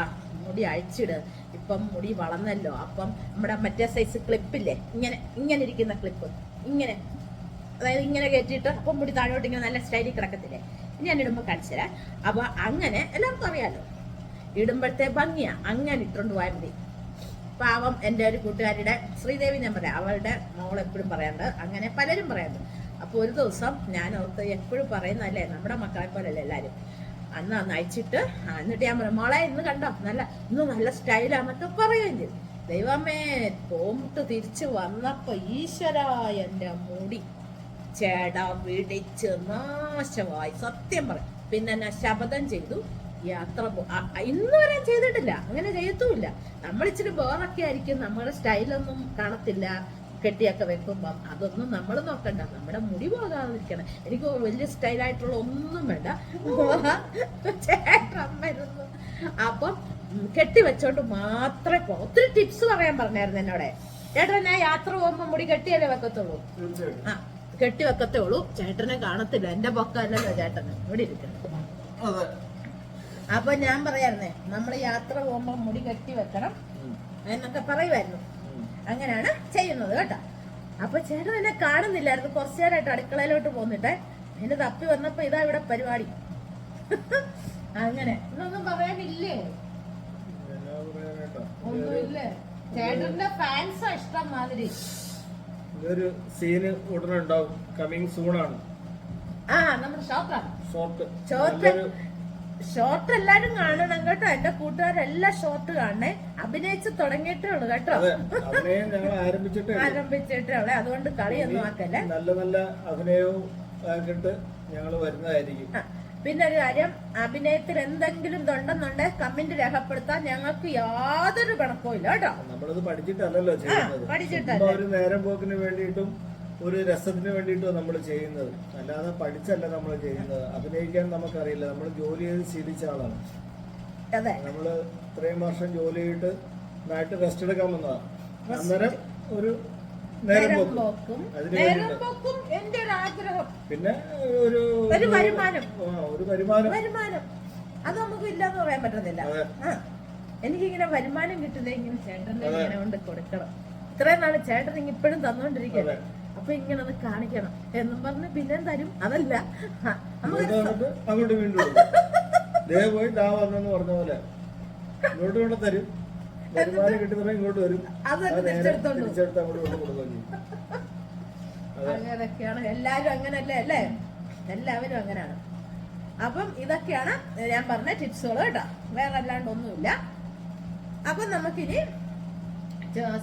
Speaker 1: മുടി അഴിച്ചിട്. ഇപ്പം മുടി വളർന്നല്ലോ. അപ്പം നമ്മുടെ മറ്റേ സൈസ് ക്ലിപ്പില്ലേ ഇങ്ങനെ ഇങ്ങനെ ഇരിക്കുന്ന ക്ലിപ്പ് ഇങ്ങനെ. അതായത് ഇങ്ങനെ കയറ്റിയിട്ട് അപ്പം മുടി താഴോട്ട് ഇങ്ങനെ നല്ല സ്റ്റൈലിൽ കിടക്കത്തില്ലേ? ഞാൻ ഇടുമ്പോൾ കാണിച്ചു തരാം. അപ്പൊ അങ്ങനെ എല്ലാവർക്കും അറിയാലോ. ഇടുമ്പോഴത്തെ ഭംഗിയാ. അങ്ങനെ ഇട്ടുകൊണ്ട് പോയാൽ മതി. പാവം എന്റെ ഒരു കൂട്ടുകാരിയുടെ ശ്രീദേവി ഞാൻ പറയാം. അവളുടെ മോൾ എപ്പോഴും പറയാണ്ട് അങ്ങനെ പലരും പറയാണ്ട് അപ്പോൾ ഒരു ദിവസം ഞാൻ ഓർത്ത് എപ്പോഴും പറയുന്നതല്ലേ? നമ്മുടെ മക്കളെ പോലല്ലേ എല്ലാവരും അന്ന് അന്ന് അയച്ചിട്ട് എന്നിട്ട് ഞാൻ പറയാം മോളെ ഇന്ന് കണ്ടോ? നല്ല ഇന്ന് നല്ല സ്റ്റൈലാന്നൊക്കെ പറയുകയും ചെയ്തു ദൈവമേ പോമിട്ട് തിരിച്ചു വന്നപ്പോ ഈശ്വര എന്റെ മുടി. ചേട വിടിച്ച് നാശമായി. സത്യം പറയും പിന്നെ ഞാൻ ശപഥം ചെയ്തു. യാത്ര ഇന്ന് വരെ ചെയ്തിട്ടില്ല. അങ്ങനെ ചെയ്യത്തുമില്ല. നമ്മൾ ഇച്ചിരി ബോറൊക്കെ ആയിരിക്കും. നമ്മുടെ സ്റ്റൈലൊന്നും കാണത്തില്ല. കെട്ടിയൊക്കെ വെക്കുമ്പം അതൊന്നും നമ്മൾ നോക്കണ്ട. നമ്മുടെ മുടി പോകാതിരിക്കണം. എനിക്ക് വലിയ സ്റ്റൈലായിട്ടുള്ള ഒന്നും വേണ്ട. ചേട്ടൻ വരുന്നു അപ്പം കെട്ടി വെച്ചോണ്ട് മാത്രമേ പോ ഒത്തിരി ടിപ്സ് പറയാൻ പറഞ്ഞായിരുന്നു എന്നോടെ. ചേട്ടൻ ഞാൻ യാത്ര പോകുമ്പോ മുടി കെട്ടിയല്ലേ വെക്കത്തുള്ളൂ? ആ കെട്ടി വെക്കത്തേ ഉള്ളൂ ചേട്ടനെ കാണത്തില്ല. എന്റെ പൊക്കമല്ലല്ലോ ചേട്ടന്. ഇവിടെ ഇരിക്കണം. അപ്പൊ ഞാൻ പറയായിരുന്നേ നമ്മൾ യാത്ര പോകുമ്പോ മുടി കെട്ടി വെക്കണം. എന്നൊക്കെ പറയുമായിരുന്നു. അങ്ങനെയാണ് ചെയ്യുന്നത് കേട്ടോ. അപ്പൊ ചേട്ടൻ എന്നെ കാണുന്നില്ലായിരുന്നു. കുറച്ചു നേരമായിട്ട് അടുക്കളയിലോട്ട് പോന്നിട്ടെ. എന്നെ തപ്പി വന്നപ്പോ ഇതാ ഇവിടെ പരിപാടി. അങ്ങനെ. ഇതൊന്നും പറയാനില്ലേ? ഒന്നുമില്ലേ? ചേട്ടന്റെ ഫാൻസ് ഇഷ്ടം മാതിരി.
Speaker 3: ഇതൊരു സീന് ഉടനെ ഉണ്ടാവും. കമ്മിങ് സൂൺ ആണ്.
Speaker 1: ആ നമ്മുടെ ഷോപ്പാണ്
Speaker 3: ഷോർട്ട്
Speaker 1: ഷോർട്ട്
Speaker 3: നല്ലൊരു
Speaker 1: ഷോർട്ട് എല്ലാരും കാണണം കേട്ടോ. എന്റെ കൂട്ടുകാരെല്ലാം ഷോർട്ട് കാണണേ. അഭിനയിച്ച് തുടങ്ങിയിട്ടേ ഉള്ളു കേട്ടോ.
Speaker 3: ആരംഭിച്ചിട്ടേ ഉള്ളൂ.
Speaker 1: അതുകൊണ്ട് കളിയൊന്നും ആക്കല്ലേ.
Speaker 3: നല്ല നല്ല അഭിനയവും ഞങ്ങൾ വരുന്നതായിരിക്കും.
Speaker 1: പിന്നെ ഒരു കാര്യം. അഭിനയത്തിൽ എന്തെങ്കിലും ഇതുണ്ടെന്നുണ്ടെ കമന്റ് രേഖപ്പെടുത്താൻ ഞങ്ങൾക്ക് യാതൊരു പിണക്കവും ഇല്ല കേട്ടോ.
Speaker 3: നമ്മളത് പഠിച്ചിട്ടല്ലല്ലോ
Speaker 1: പഠിച്ചിട്ടല്ല.
Speaker 3: ഒരു നേരം പോക്കിന് വേണ്ടിയിട്ടും ഒരു രസത്തിന് വേണ്ടിയിട്ടോ നമ്മൾ ചെയ്യുന്നത്. അല്ലാതെ പഠിച്ചല്ല നമ്മൾ ചെയ്യുന്നത്. അഭിനയിക്കാൻ നമുക്കറിയില്ല. നമ്മൾ ജോലി ചെയ്ത് ശീലിച്ച ആളാണ്.
Speaker 1: അതെ.
Speaker 3: നമ്മൾ ഇത്രയും വർഷം ജോലി ചെയ്തിട്ട് നാട്ടിൽ റെസ്റ്റ് എടുക്കാൻ വന്നതാണ്. അന്നേരം ഒരു നേരം പോക്ക്.
Speaker 1: എന്റെ ഒരു ആഗ്രഹം
Speaker 3: പിന്നെ ഒരു
Speaker 1: ഒരു വരുമാനം.
Speaker 3: ഒരു വരുമാനം.
Speaker 1: വരുമാനം. അത് നമുക്ക് ഇല്ലാന്ന് പറയാൻ പറ്റത്തില്ല. എനിക്കിങ്ങനെ വരുമാനം കിട്ടുന്നത് ഇങ്ങനെ ചേട്ടൻ ഇങ്ങനെ കൊണ്ട് കൊടുക്കണം. ഇത്രയും നാൾ ചേട്ടൻ ഇപ്പോഴും തന്നോണ്ടിരിക്കല്ലേ അപ്പൊ ഇങ്ങനെ അത് കാണിക്കണം എന്നും പറഞ്ഞ് പിന്നെ തരും. അതല്ല.
Speaker 3: അങ്ങോട്ട് വീണ്ടും ദേ പോയി ദാ വന്നെന്ന് പറഞ്ഞ പോലെ. ഇങ്ങോട്ട് കൊണ്ട് തരും. വരുമാനം കിട്ടുന്ന ഇങ്ങോട്ട് വരും. തിരിച്ചെടുത്ത് അങ്ങോട്ട് കൊണ്ട് കൊടുക്കുകയും ചെയ്യും. അതെ.
Speaker 1: അങ്ങനെയൊക്കെയാണ്. എല്ലാരും അങ്ങനല്ലേ അല്ലേ? എല്ലാവരും അങ്ങനെയാണ്. അപ്പം ഇതൊക്കെയാണ് ഞാൻ പറഞ്ഞ ടിപ്സുകൾ കേട്ടോ. വേറെ അല്ലാണ്ട് ഒന്നുമില്ല. അപ്പം നമുക്കിനി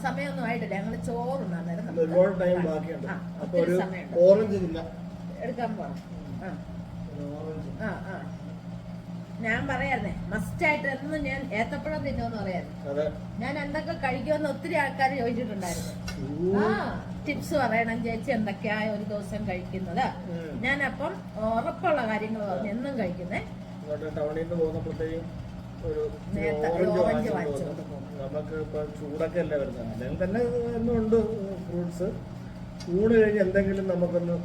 Speaker 1: സമയമൊന്നും ആയിട്ടില്ല. ഞങ്ങൾ നേരം
Speaker 3: ഒരുപാട് ടൈം ബാക്കിയുണ്ട്.
Speaker 1: അപ്പോൾ
Speaker 3: അപ്പൊ ഒരു ഓറഞ്ച്
Speaker 1: എടുക്കാൻ പോണം. ആ. ആ ഞാൻ പറയായിരുന്നേ മസ്റ്റായിട്ട് എന്നും ഞാൻ ഏത്തപ്പഴം തിന്നോന്ന് പറയായിരുന്നു. ഞാൻ എന്തൊക്കെ കഴിക്കുമെന്ന് ഒത്തിരി ആൾക്കാർ ചോദിച്ചിട്ടുണ്ടായിരുന്നു. ആ ടിപ്സ് പറയണം ചേച്ചി എന്തൊക്കെയാ ഒരു ദിവസം കഴിക്കുന്നത്.
Speaker 3: ഞാനപ്പം
Speaker 1: ഞാൻ അപ്പം ഉറപ്പുള്ള കാര്യങ്ങൾ പറഞ്ഞു എന്നും കഴിക്കുന്നേ.
Speaker 3: ടൗണിൽ നിന്ന് പോകുന്നപ്പോഴത്തേക്കും ഒരു ഓറഞ്ച് വാങ്ങിച്ചു നമുക്ക് ഇപ്പൊ ചൂടൊക്കെ അല്ലേ വരുന്നത്? അല്ലെങ്കിൽ തന്നെ ഒന്നുണ്ട് ഫ്രൂട്ട്സ്. ചൂട് കഴിഞ്ഞ് എന്തെങ്കിലും നമുക്കൊന്ന്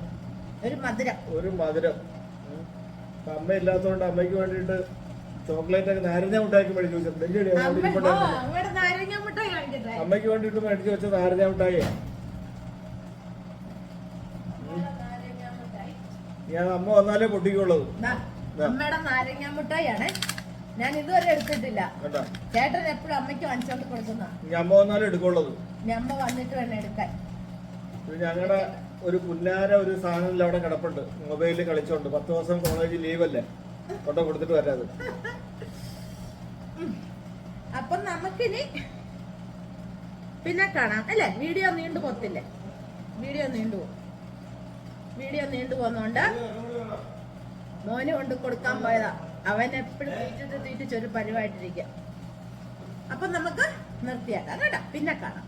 Speaker 1: ഒരു മധുരം.
Speaker 3: ഒരു മധുരം. അമ്മ ഇല്ലാത്തതുകൊണ്ട് അമ്മയ്ക്ക് വേണ്ടിയിട്ട് ചോക്ലേറ്റ് ഒക്കെ നാരങ്ങ മുട്ടായി മേടിച്ചു വെച്ചിട്ടുണ്ട് അമ്മയ്ക്ക് വേണ്ടിയിട്ട് മേടിച്ചു വെച്ച നാരങ്ങ മിഠായി.
Speaker 1: മുട്ടായി
Speaker 3: ഞാൻ അമ്മ വന്നാലേ പൊട്ടിക്കുള്ളൂ.
Speaker 1: അമ്മയുടെ നാരങ്ങ മുട്ടായിയാണ് ഞാൻ ഇതുവരെ എടുത്തിട്ടില്ല. ചേട്ടൻ എപ്പോഴും അമ്മയ്ക്ക് വാങ്ങിച്ചോണ്ട് കൊടുക്കുന്ന
Speaker 3: അമ്മ വന്നാലേ എടുക്കുള്ളത്
Speaker 1: ഞമ്മ വന്നിട്ട് വേണം എടുക്കാൻ.
Speaker 3: ഞങ്ങളുടെ ഒരു പുന്നാര ഒരു സാധനത്തിൽ അവിടെ കിടപ്പുണ്ട്. മൊബൈലിൽ കളിച്ചോണ്ട്. പത്ത് ദിവസം കോളേജിൽ അല്ലേ കൊണ്ട കൊടുത്തിട്ട് വരാത്
Speaker 1: അപ്പൊ നമുക്കിനി പിന്നെ കാണാം. അല്ലെ? വീഡിയോ നീണ്ടു പോത്തില്ലേ വീഡിയോ നീണ്ടു പോകും വീഡിയോ നീണ്ടു പോകുന്നോണ്ട് മോന് കൊണ്ട് കൊടുക്കാൻ പോയതാ. അവൻ എപ്പോഴും തീറ്റത്ത് തീറ്റിച്ച് ഒരു പരിവായിട്ടിരിക്കുക അപ്പൊ നമുക്ക് നിർത്തിയാക്കാം കേട്ടോ. പിന്നെ കാണാം.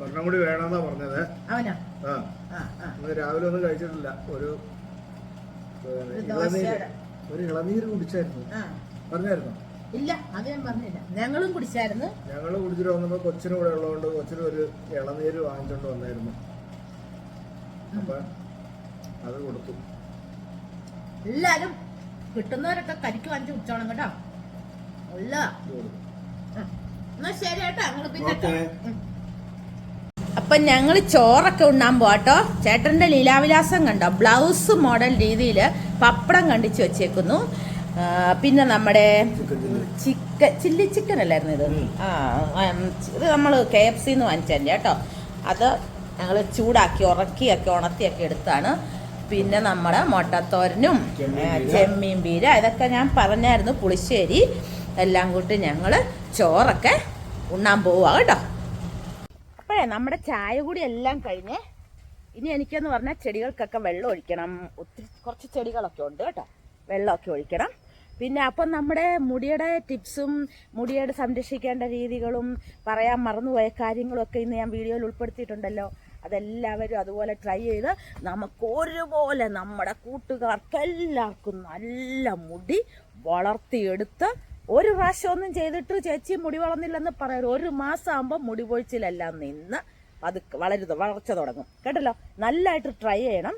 Speaker 3: ഒരെണ്ണം കൂടി വേണമെന്നാ പറഞ്ഞത്.
Speaker 1: അവനോ?
Speaker 3: ആ. രാവിലെ ഒന്നും കഴിച്ചിട്ടില്ല. ഒരു
Speaker 1: ഒരു
Speaker 3: ഇളനീര് കുടിച്ചായിരുന്നു. പറഞ്ഞായിരുന്നു?
Speaker 1: ഇല്ല അത് ഞാൻ പറഞ്ഞില്ല. ഞങ്ങളും കുടിച്ചായിരുന്നു.
Speaker 3: ഞങ്ങൾ കുടിച്ചിട്ട് വന്നപ്പോ കൊച്ചിനും കൂടെ ഉള്ളതുകൊണ്ട് കൊച്ചിനും ഒരു ഇളനീര് വാങ്ങിച്ചോണ്ട് വന്നായിരുന്നു. അപ്പൊ അത് കൊടുത്തു.
Speaker 1: എല്ലാരും കിട്ടുന്നവരൊക്കെ കരിക്ക് വാങ്ങിച്ച് കുടിച്ചോണം കേട്ടോ.
Speaker 3: അല്ല
Speaker 1: എന്നാ ശരി കേട്ടോ. ഞങ്ങൾ പിന്നെ അപ്പൊ ഞങ്ങൾ ചോറൊക്കെ ഉണ്ണാൻ പോവാട്ടോ ചേട്ടന്റെ ലീലാവിലാസം കണ്ടോ? ബ്ലൗസ് മോഡൽ രീതിയിൽ പപ്പടം കണ്ടിച്ച് വെച്ചേക്കുന്നു. പിന്നെ നമ്മുടെ
Speaker 3: ചിക്കൻ ചില്ലി.
Speaker 1: ചിക്കൻ അല്ലായിരുന്നു ഇത്? ആ ഇത് നമ്മൾ കെ എഫ് സിന്ന് വാങ്ങിച്ചതിന്റെ കേട്ടോ അത് ഞങ്ങൾ ചൂടാക്കി ഉറക്കിയൊക്കെ ഉണത്തിയൊക്കെ എടുത്താണ്. പിന്നെ നമ്മുടെ മുട്ടത്തോരനും
Speaker 3: ചെമ്മീൻ. പീര
Speaker 1: ഇതൊക്കെ ഞാൻ പറഞ്ഞായിരുന്നു പുളിശ്ശേരി. എല്ലാം കൂട്ടി ഞങ്ങൾ ചോറൊക്കെ ഉണ്ണാൻ പോവുക കേട്ടോ. അപ്പോഴേ നമ്മുടെ ചായ കൂടി എല്ലാം കഴിഞ്ഞ് ഇനി എനിക്കെന്ന് പറഞ്ഞാൽ ചെടികൾക്കൊക്കെ വെള്ളം ഒഴിക്കണം. ഒത്തിരി കുറച്ച് ചെടികളൊക്കെ ഉണ്ട് കേട്ടോ. വെള്ളമൊക്കെ ഒഴിക്കണം. പിന്നെ അപ്പം നമ്മുടെ മുടിയുടെ ടിപ്സും മുടിയുടെ സംരക്ഷിക്കേണ്ട രീതികളും പറയാൻ മറന്നുപോയ കാര്യങ്ങളൊക്കെ ഇന്ന് ഞാൻ വീഡിയോയിൽ ഉൾപ്പെടുത്തിയിട്ടുണ്ടല്ലോ. അതെല്ലാവരും അതുപോലെ ട്രൈ ചെയ്ത് നമുക്ക് ഒരുപോലെ നമ്മുടെ കൂട്ടുകാർക്കെല്ലാവർക്കും നല്ല മുടി വളർത്തിയെടുത്ത് ഒരു പ്രാവശ്യമൊന്നും ചെയ്തിട്ട് ചേച്ചി മുടി വളർന്നില്ലെന്ന് പറയാറ് ഒരു മാസം ആകുമ്പോൾ മുടി പൊഴിച്ചിലെല്ലാം നിന്ന് അത് വളരുത് വളർച്ച തുടങ്ങും. കേട്ടല്ലോ? നല്ലതായിട്ട് ട്രൈ ചെയ്യണം.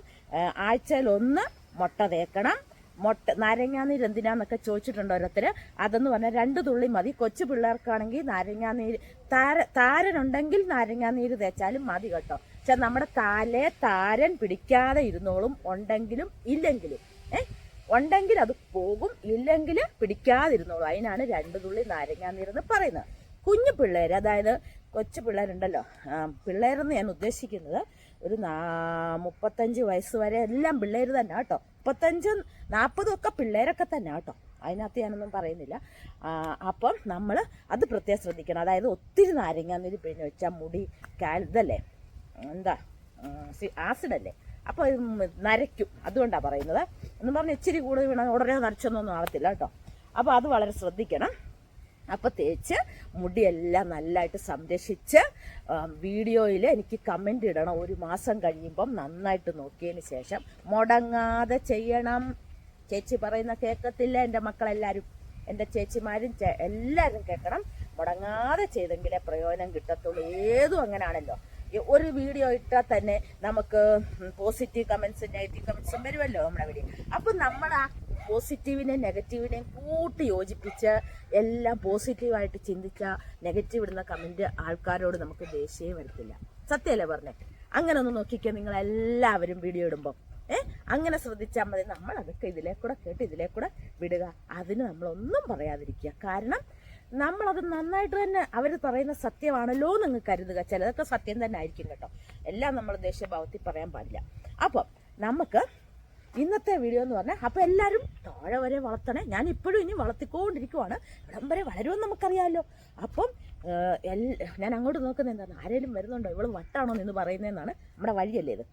Speaker 1: ആഴ്ചയിൽ ഒന്ന് മുട്ട തേക്കണം. മുട്ട നാരങ്ങാനീര് എന്തിനാന്നൊക്കെ ചോദിച്ചിട്ടുണ്ട് ഓരോരുത്തർ അതെന്ന് പറഞ്ഞാൽ രണ്ട് തുള്ളി മതി. കൊച്ചു പിള്ളേർക്കാണെങ്കിൽ നാരങ്ങാനീര് താര താരനുണ്ടെങ്കിൽ നാരങ്ങാനീര് തേച്ചാലും മതി കേട്ടോ. പക്ഷെ നമ്മുടെ താലെ താരൻ പിടിക്കാതെ ഇരുന്നോളും ഉണ്ടെങ്കിലും ഇല്ലെങ്കിലും. ഏ? ഉണ്ടെങ്കിൽ അത് പോകും ഇല്ലെങ്കിൽ പിടിക്കാതിരുന്നോളൂ. അതിനാണ് രണ്ട് തുള്ളി നാരങ്ങാനീരെന്ന് പറയുന്നത്. കുഞ്ഞു പിള്ളേർ അതായത് കൊച്ചു പിള്ളേരുണ്ടല്ലോ. പിള്ളേരെന്ന് ഞാൻ ഉദ്ദേശിക്കുന്നത് ഒരു നാ മുപ്പത്തഞ്ച് വയസ്സ് വരെ എല്ലാം പിള്ളേർ തന്നെ കേട്ടോ. മുപ്പത്തഞ്ചും നാൽപ്പതും ഒക്കെ പിള്ളേരൊക്കെ തന്നെ കേട്ടോ. അതിനകത്ത് ഞാനൊന്നും പറയുന്നില്ല. അപ്പം നമ്മൾ അത് പ്രത്യേകം ശ്രദ്ധിക്കണം. അതായത് ഒത്തിരി നാരങ്ങാനീര് പിഴിഞ്ഞ് വെച്ചാൽ മുടി കാൽ ഇതല്ലേ? എന്താ ആസിഡല്ലേ അപ്പോൾ ഇത് നരയ്ക്കും. അതുകൊണ്ടാണ് പറയുന്നത്. എന്ന് പറഞ്ഞ് ഇച്ചിരി കൂടുതൽ വീണ ഉടനെ നരച്ചൊന്നും ആളത്തില്ല കേട്ടോ. അപ്പോൾ അത് വളരെ ശ്രദ്ധിക്കണം. അപ്പോൾ തേച്ച് മുടിയെല്ലാം നല്ലതായിട്ട് സംരക്ഷിച്ച് വീഡിയോയിൽ എനിക്ക് കമന്റ് ഇടണം. ഒരു മാസം കഴിയുമ്പം നന്നായിട്ട് നോക്കിയതിന് ശേഷം മുടങ്ങാതെ ചെയ്യണം. ചേച്ചി പറയുന്ന കേൾക്കത്തില്ല എന്റെ മക്കളെല്ലാവരും എന്റെ ചേച്ചിമാരും എല്ലാവരും കേൾക്കണം. മുടങ്ങാതെ ചെയ്തെങ്കിലേ പ്രയോജനം കിട്ടത്തുള്ളൂ. ഏതും അങ്ങനെയാണല്ലോ ഒരു വീഡിയോ ഇട്ടാൽ തന്നെ നമുക്ക് പോസിറ്റീവ് കമൻസും നെഗറ്റീവ് കമൻസും വരുമല്ലോ നമ്മുടെ വീഡിയോ അപ്പം നമ്മൾ ആ പോസിറ്റീവിനെയും നെഗറ്റീവിനെയും കൂട്ടി യോജിപ്പിച്ച് എല്ലാം പോസിറ്റീവായിട്ട് ചിന്തിച്ച നെഗറ്റീവ് ഇടുന്ന കമന്റ് ആൾക്കാരോട് നമുക്ക് ദേഷ്യം വരത്തില്ല. സത്യമല്ലേ പറഞ്ഞേ? അങ്ങനെ ഒന്ന് നോക്കിക്കുക നിങ്ങൾ എല്ലാവരും വീഡിയോ ഇടുമ്പോൾ ഏ? അങ്ങനെ ശ്രദ്ധിച്ചാൽ മതി. നമ്മൾ അതൊക്കെ ഇതിലേക്കൂടെ കൂടെ കേട്ട് ഇതിലേ കൂടെ വിടുക. അതിന് നമ്മളൊന്നും പറയാതിരിക്കുക. കാരണം നമ്മളത് നന്നായിട്ട് തന്നെ അവർ പറയുന്ന സത്യമാണല്ലോ എന്ന് കരുതുക. ചിലതൊക്കെ സത്യം തന്നെ ആയിരിക്കും കേട്ടോ. എല്ലാം നമ്മൾ ദേഷ്യഭാവത്തിൽ പറയാൻ പാടില്ല. അപ്പം നമുക്ക് ഇന്നത്തെ വീഡിയോ എന്ന് പറഞ്ഞാൽ അപ്പം എല്ലാവരും താഴെ വരെ വളർത്തണേ. ഞാൻ ഇപ്പോഴും ഇനി വളർത്തിക്കൊണ്ടിരിക്കുവാണ്. ഇവിടം വരെ വളരുമെന്ന് നമുക്കറിയാമല്ലോ. അപ്പം ഞാൻ അങ്ങോട്ട് നോക്കുന്നത് എന്താണ് ആരെങ്കിലും വരുന്നുണ്ടോ? ഇവൾ വട്ടാണോ എന്ന് പറയുന്നതെന്നാണ് നമ്മുടെ വഴിയല്ലേ ഇത്.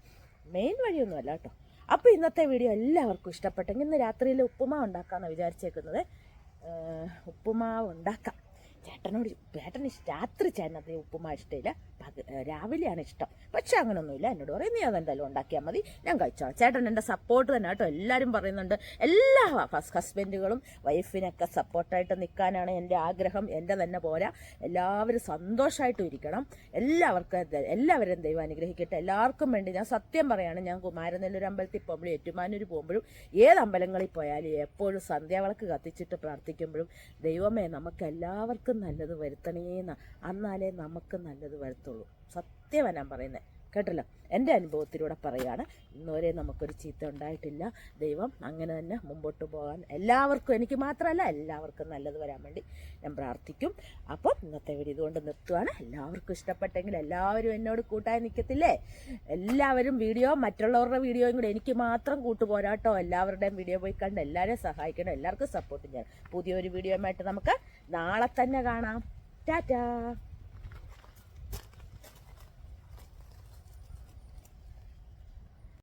Speaker 1: മെയിൻ വഴിയൊന്നുമല്ല കേട്ടോ. അപ്പോൾ ഇന്നത്തെ വീഡിയോ എല്ലാവർക്കും ഇഷ്ടപ്പെട്ടെങ്കിൽ ഇന്ന് രാത്രിയിൽ ഉപ്പുമാ ഉണ്ടാക്കാമെന്ന് വിചാരിച്ചേക്കുന്നത്. ഉപ്പുമാവ് ഉണ്ടാക്കാം. ചേട്ടനോട് ചേട്ടന് രാത്രി ചേട്ടനത്തെ ഉപ്പുമാ ഇഷ്ടമില്ല. രാവിലെയാണ് ഇഷ്ടം. പക്ഷെ അങ്ങനൊന്നുമില്ല. എന്നോട് പറയും നീ അതെന്തായാലും ഉണ്ടാക്കിയാൽ മതി. ഞാൻ കഴിച്ചോളാം. ചേട്ടൻ എന്റെ സപ്പോർട്ട് തന്നെ കേട്ടോ. എല്ലാവരും പറയുന്നുണ്ട്. എല്ലാ ഫസ്റ്റ് ഹസ്ബൻഡുകളും വൈഫിനൊക്കെ സപ്പോർട്ടായിട്ട് നിൽക്കാനാണ് എന്റെ ആഗ്രഹം. എന്റെ തന്നെ പോരാ. എല്ലാവരും സന്തോഷമായിട്ടും ഇരിക്കണം. എല്ലാവർക്കും എല്ലാവരും ദൈവം അനുഗ്രഹിക്കട്ടെ. എല്ലാവർക്കും വേണ്ടി ഞാൻ സത്യം പറയാണ്. ഞാൻ കുമാരനെല്ലൂർ അമ്പലത്തിൽ പോകുമ്പോഴും ഏറ്റുമാനൂർ പോകുമ്പോഴും ഏത് അമ്പലങ്ങളിൽ പോയാലും എപ്പോഴും സന്ധ്യാവിളക്ക് കത്തിച്ചിട്ട് പ്രാർത്ഥിക്കുമ്പോഴും ദൈവമേ നമുക്ക് എല്ലാവർക്കും നല്ലത് വരുത്തണേന്ന്. എന്നാലേ നമുക്ക് നല്ലത് വരുത്തുള്ളൂ. സത്യമാണ് ഞാൻ പറയുന്നത് കേട്ടല്ലോ? എന്റെ അനുഭവത്തിലൂടെ പറയുകയാണ് ഇന്നുവരെ നമുക്കൊരു ചീത്ത ഉണ്ടായിട്ടില്ല. ദൈവം അങ്ങനെ തന്നെ മുമ്പോട്ട് പോകാൻ എല്ലാവർക്കും എനിക്ക് മാത്രമല്ല എല്ലാവർക്കും നല്ലത് വരാൻ വേണ്ടി ഞാൻ പ്രാർത്ഥിക്കും. അപ്പം ഇന്നത്തെ വീഡിയോ ഇതുകൊണ്ട് നിർത്തുവാണ്. എല്ലാവർക്കും ഇഷ്ടപ്പെട്ടെങ്കിൽ എല്ലാവരും എന്നോട് കൂട്ടായി നിൽക്കത്തില്ലേ? എല്ലാവരും വീഡിയോ മറ്റുള്ളവരുടെ വീഡിയോയും കൂടെ എനിക്ക് മാത്രം കൂട്ടുപോരാട്ടോ എല്ലാവരുടെയും വീഡിയോ പോയി കണ്ട് എല്ലാവരെയും സഹായിക്കണം. എല്ലാവർക്കും സപ്പോർട്ട് ചെയ്യണം പുതിയൊരു വീഡിയോയുമായിട്ട് നമുക്ക് നാളെ തന്നെ കാണാം. ടാറ്റാ!